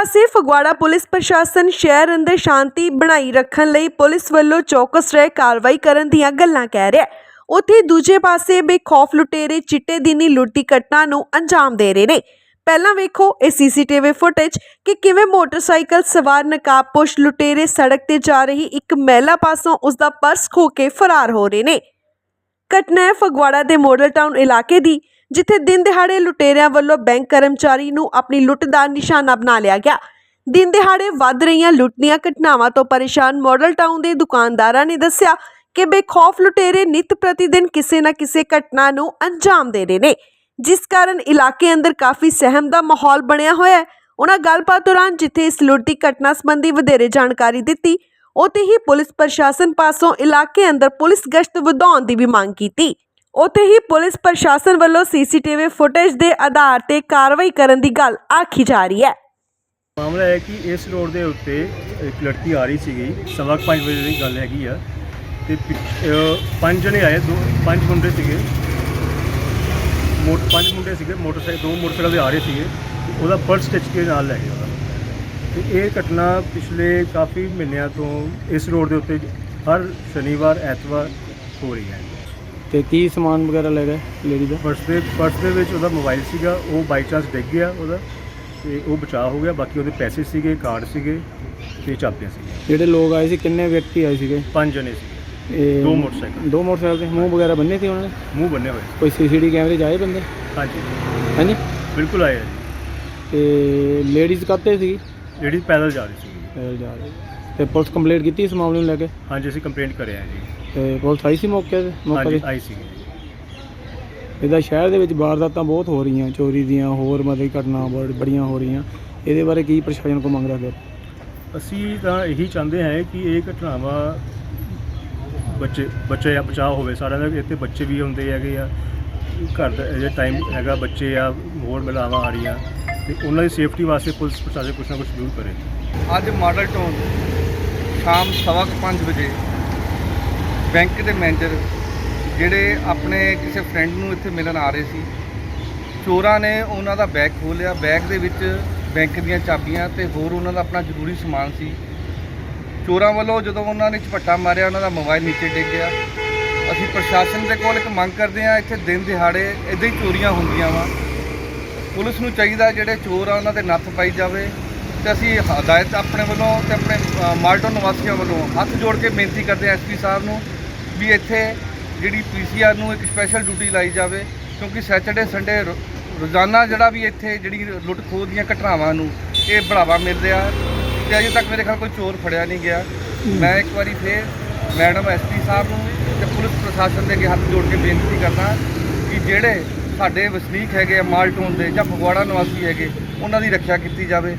ਪਾਸੇ ਫਗਵਾੜਾ ਪੁਲਿਸ ਪ੍ਰਸ਼ਾਸਨ ਸ਼ਹਿਰ ਅੰਦਰ ਸ਼ਾਂਤੀ ਬਣਾਈ ਰੱਖਣ ਲਈ ਪੁਲਿਸ ਵੱਲੋਂ ਚੌਕਸ ਰਹਿ ਕਾਰਵਾਈ ਕਰਨ ਦੀਆਂ ਗੱਲਾਂ ਕਹਿ ਰਿਹਾ ਹੈ। ਉੱਥੇ ਦੂਜੇ ਪਾਸੇ ਬੇਖੌਫ ਲੁਟੇਰੇ ਚਿੱਟੇ ਦਿਨੀ ਲੁੱਟ ਦੀ ਘਟਨਾ ਨੂੰ ਅੰਜਾਮ ਦੇ ਰਹੇ ਨੇ। ਪਹਿਲਾਂ ਵੇਖੋ ਇਹ ਸੀਸੀਟੀਵੀ ਫੁਟੇਜ ਕਿ ਕਿਵੇਂ ਮੋਟਰਸਾਈਕਲ ਸਵਾਰ ਨਕਾਬਪੋਸ਼ ਲੁਟੇਰੇ ਸੜਕ ਤੇ ਜਾ ਰਹੀ ਇੱਕ ਮਹਿਲਾ ਪਾਸੋਂ ਉਸ ਦਾ ਪਰਸ ਖੋ ਕੇ ਫਰਾਰ ਹੋ ਰਹੇ ਨੇ। ਘਟਨਾ ਹੈ ਫਗਵਾੜਾ ਦੇ ਮੋਡਲ ਟਾਊਨ ਇਲਾਕੇ ਦੀ। ਜਿੱਥੇ ਦਿਨ ਦਿਹਾੜੇ ਲੁਟੇਰਿਆਂ ਵੱਲੋਂ ਬੈਂਕ ਕਰਮਚਾਰੀ ਨੂੰ ਆਪਣੀ ਲੁੱਟ ਦਾ ਨਿਸ਼ਾਨਾ ਬਣਾ ਲਿਆ ਗਿਆ। ਦਿਨ ਦਿਹਾੜੇ ਵੱਧ ਰਹੀਆਂ ਲੁੱਟ ਦੀਆਂ ਘਟਨਾਵਾਂ ਤੋਂ ਪਰੇਸ਼ਾਨ ਮਾਡਲ ਟਾਊਨ ਦੇ ਦੁਕਾਨਦਾਰਾਂ ਨੇ ਦੱਸਿਆ ਕਿ ਬੇਖੌਫ ਲੁਟੇਰੇ ਨਿਤ ਪ੍ਰਤੀ ਦਿਨ ਕਿਸੇ ਨਾ ਕਿਸੇ ਘਟਨਾ ਨੂੰ ਅੰਜਾਮ ਦੇ ਰਹੇ ਨੇ, ਜਿਸ ਕਾਰਨ ਇਲਾਕੇ ਅੰਦਰ ਕਾਫੀ ਸਹਿਮ ਦਾ ਮਾਹੌਲ ਬਣਿਆ ਹੋਇਆ ਹੈ। ਉਹਨਾਂ ਗੱਲਬਾਤ ਦੌਰਾਨ ਜਿੱਥੇ ਇਸ ਲੁੱਟ ਦੀ ਘਟਨਾ ਸੰਬੰਧੀ ਵਧੇਰੇ ਜਾਣਕਾਰੀ ਦਿੱਤੀ, ਉੱਥੇ ਹੀ ਪੁਲਿਸ ਪ੍ਰਸ਼ਾਸਨ ਪਾਸੋਂ ਇਲਾਕੇ ਅੰਦਰ ਪੁਲਿਸ ਗਸ਼ਤ ਵਧਾਉਣ ਦੀ ਵੀ ਮੰਗ ਕੀਤੀ। ਉੱਥੇ ਹੀ ਪੁਲਿਸ ਪ੍ਰਸ਼ਾਸਨ ਵੱਲੋਂ ਸੀਸੀਟੀਵੀ ਫੁਟੇਜ ਦੇ ਆਧਾਰ ਤੇ ਕਾਰਵਾਈ ਕਰਨ ਦੀ ਗੱਲ ਆਖੀ ਜਾ ਰਹੀ ਹੈ। ਮਾਮਲਾ ਹੈ ਕਿ ਇਸ ਰੋਡ ਦੇ ਉੱਤੇ ਇੱਕ ਲੜਕੀ ਆ ਰਹੀ ਸੀਗੀ। ਸਵਾ ਕੁ ਪੰਜ ਵਜੇ ਦੀ ਗੱਲ ਹੈਗੀ ਆ। ਤੇ ਪਿੱਛ- ਅਹ, ਪੰਜ ਜਣੇ ਆਏ, ਦੋ, ਪੰਜ ਮੁੰਡੇ ਸੀਗੇ। ਮੋਟ ਪੰਜ ਮੁੰਡੇ ਸੀਗੇ ਮੋਟਰਸਾਈਕਲ ਦੋ ਮੋਟਰਸਾਈਕਲ ਤੇ ਆ ਰਹੇ ਸੀਗੇ। ਤੇ ਉਹਦਾ ਪਰਸ ਸਟਿਚ ਕੇ ਨਾਲ ਲੈ ਗਿਆ ਉਹਦਾ। ਤੇ ਇਹ ਘਟਨਾ ਪਿਛਲੇ ਕਾਫੀ ਮਹੀਨਿਆਂ ਤੋਂ ਇਸ ਰੋਡ ਦੇ ਉੱਤੇ ਹਰ ਸ਼ਨੀਵਾਰ, ਐਤਵਾਰ ਹੋ ਰਹੀ ਹੈ। ਤੇ ਕੀ ਸਮਾਨ ਵਗੈਰਾ ਲੈ ਗਏ ਲੇਡੀ ਦਾ? ਪਰਸ ਦੇ ਪਰਸ ਦੇ ਵਿੱਚ ਉਹਦਾ ਮੋਬਾਈਲ ਸੀਗਾ ਉਹ ਬਾਈ ਚਾਂਸ ਡਿੱਗ ਗਿਆ ਉਹਦਾ ਤੇ ਉਹ ਬਚਾਅ ਹੋ ਗਿਆ ਬਾਕੀ ਉਹਦੇ ਪੈਸੇ ਸੀਗੇ ਕਾਰਡ ਸੀਗੇ ਤੇ ਚਾਬੀਆਂ ਸੀਗੀਆਂ। ਜਿਹੜੇ ਲੋਕ ਆਏ ਸੀ ਕਿੰਨੇ ਵਿਅਕਤੀ ਆਏ ਸੀਗੇ? ਪੰਜ ਜਣੇ ਸੀਗੇ ਇਹ ਦੋ ਮੋਟਰਸਾਈਕਲ। ਦੋ ਮੋਟਰਸਾਈਕਲ ਤੇ ਮੂੰਹ ਵਗੈਰਾ ਬੰਨੇ ਸੀ ਉਹਨਾਂ ਨੇ? ਮੂੰਹ ਬੰਨੇ ਹੋਏ। ਕੋਈ ਸੀਸੀਟੀ ਕੈਮਰੇ 'ਚ ਆਏ ਬੰਦੇ? ਹਾਂਜੀ। ਹਾਂਜੀ। ਬਿਲਕੁਲ ਆਏ। ਆ ਜੀ ਤੇ ਲੇਡੀਜ਼ ਕਾਤੇ ਸੀ ਜਿਹੜੀ ਪੈਦਲ ਜਾ ਰਹੀ ਸੀ। ਪੈਦਲ ਜਾ ਰਹੇ। ਤੇ ਪੁਲਿਸ ਕੰਪਲੇਂਟ ਕੀਤੀ ਇਸ ਮਾਮਲੇ ਨੂੰ ਲੈ ਕੇ? ਹਾਂਜੀ ਅਸੀਂ ਕੰਪਲੇਂਟ ਕਰਿਆ ਜੀ। ਤੇ ਪੁਲਿਸ ਆਈ ਸੀ ਮੌਕੇ ਤੇ? ਮੌਕੇ ਹਾਂਜੀ ਤੇ? ਆਈ ਸੀ। ਇਹਦਾ ਸ਼ਹਿਰ ਦੇ ਵਿੱਚ ਵਾਰਦਾਤਾਂ ਬਹੁਤ ਹੋ ਰਹੀਆਂ ਚੋਰੀ ਦੀਆਂ ਹੋਰ ਮਤਲਬ ਘਟਨਾ ਬੜ- ਬੜੀਆਂ ਹੋ ਰਹੀਆਂ। ਇਹਦੇ ਬਾਰੇ ਕੀ ਪ੍ਰਸ਼ਾਸਨ ਕੋ ਮੰਗ ਰੱਖਦੇ ਅਸੀਂ ਤਾਂ ਇਹੀ ਚਾਹੁੰਦੇ ਹਾਂ ਕਿ ਇਹ ਘਟਨਾਵਾਂ ਬੱਚੇ ਬੱਚੇ ਆ ਬਚਾਅ ਹੋਵੇ। ਸਾਰਿਆਂ ਦਾ ਇੱਥੇ ਬੱਚੇ ਵੀ ਹੁੰਦੇ ਹੈਗੇ ਆ। ਘਰ ਦਾ ਜੇ ਟਾਈਮ ਹੈਗਾ ਬੱਚੇ ਆ ਹੋਰ ਮਿਲਾਵਾਂ ਆ ਰਹੀਆਂ। ਤੇ ਉਹਨਾਂ ਦੀ ਸੇਫਟੀ ਵਾਸਤੇ ਪੁਲਿਸ ਪ੍ਰਸ਼ਾਸਨ ਕੁਛ ਨਾ ਕੁਛ ਜ਼ਰੂਰ ਕਰੇ। ਅੱਜ ਮਾਡਲ ਟਾਊਨ ਸ਼ਾਮ ਸਵਾ ਕੁ ਪੰਜ ਵਜੇ ਬੈਂਕ ਦੇ ਮੈਨੇਜਰ ਜਿਹੜੇ ਆਪਣੇ ਕਿਸੇ ਫਰੈਂਡ ਨੂੰ ਇੱਥੇ ਮਿਲਣ ਆ ਰਹੇ ਸੀ, ਚੋਰਾਂ ਨੇ ਉਹਨਾਂ ਦਾ ਬੈਗ ਖੋਲ੍ਹਿਆ ਬੈਗ ਦੇ ਵਿੱਚ ਬੈਂਕ ਦੀਆਂ ਚਾਬੀਆਂ ਤੇ ਹੋਰ ਉਹਨਾਂ ਦਾ ਆਪਣਾ ਜ਼ਰੂਰੀ ਸਮਾਨ ਸੀ। ਚੋਰਾਂ ਵੱਲੋਂ ਜਦੋਂ ਉਹਨਾਂ ਨੇ ਝਪੱਟਾ ਮਾਰਿਆ, ਉਹਨਾਂ ਦਾ ਮੋਬਾਈਲ ਨੀਚੇ ਡਿੱਗ ਗਿਆ। ਅਸੀਂ ਪ੍ਰਸ਼ਾਸਨ ਦੇ ਕੋਲ ਇੱਕ ਮੰਗ ਕਰਦੇ ਹਾਂ, ਇੱਥੇ ਦਿਨ ਦਿਹਾੜੇ ਇਦਾਂ ਹੀ ਚੋਰੀਆਂ ਹੁੰਦੀਆਂ ਵਾ। ਪੁਲਿਸ ਨੂੰ ਚਾਹੀਦਾ ਜਿਹੜੇ ਚੋਰ ਆ ਉਹਨਾਂ ਤੇ ਨੱਥ ਪਾਈ ਜਾਵੇ ਤੇ ਅਸੀਂ ਹਦਾਇਤ ਆਪਣੇ ਵੱਲੋਂ ਤੇ ਆਪਣੇ ਅ, ਮਾਲਟਨ ਨਿਵਾਸੀਆਂ ਵੱਲੋਂ ਹੱਥ ਜੋੜ ਕੇ ਬੇਨਤੀ ਕਰਦੇ ਹਾਂ ਐਸਪੀ ਸਾਹਿਬ ਨੂੰ ਵੀ ਇੱਥੇ ਜਿਹੜੀ ਪੀਸੀਆਰ ਨੂੰ ਇੱਕ ਸਪੈਸ਼ਲ ਡਿਊਟੀ ਲਾਈ ਜਾਵੇ ਕਿਉਂਕਿ ਸੈਟਰਡੇ ਸੰਡੇ ਰੋਜ਼ਾਨਾ ਜਿਹੜਾ ਵੀ ਇੱਥੇ ਜਿਹੜੀ ਲੁੱਟ ਖੋਹ ਦੀਆਂ ਘਟਨਾਵਾਂ ਨੂੰ ਇਹ ਬੜਾਵਾ ਮਿਲ ਰਿਹਾ ਤੇ ਅਜੇ ਤੱਕ ਮੇਰੇ ਖਿਆਲ ਕੋਈ ਚੋਰ ਫੜਿਆ ਨਹੀਂ ਗਿਆ। ਮੈਂ ਇੱਕ ਵਾਰੀ ਫੇਰ ਮੈਡਮ ਐਸਪੀ ਸਾਹਿਬ ਨੂੰ ਤੇ ਪੁਲਿਸ ਪ੍ਰਸ਼ਾਸਨ ਦੇ ਅੱਗੇ ਹੱਥ ਜੋੜ ਕੇ ਬੇਨਤੀ ਕਰਦਾ ਕਿ ਜਿਹੜੇ ਸਾਡੇ ਵਸਨੀਕ ਹੈਗੇ ਆ ਮਾਲਟੋਨ ਦੇ ਜਾਂ ਫਗਵਾੜਾ ਨਿਵਾਸੀ ਹੈਗੇ, ਉਹਨਾਂ ਦੀ ਰੱਖਿਆ ਕੀਤੀ ਜਾਵੇ।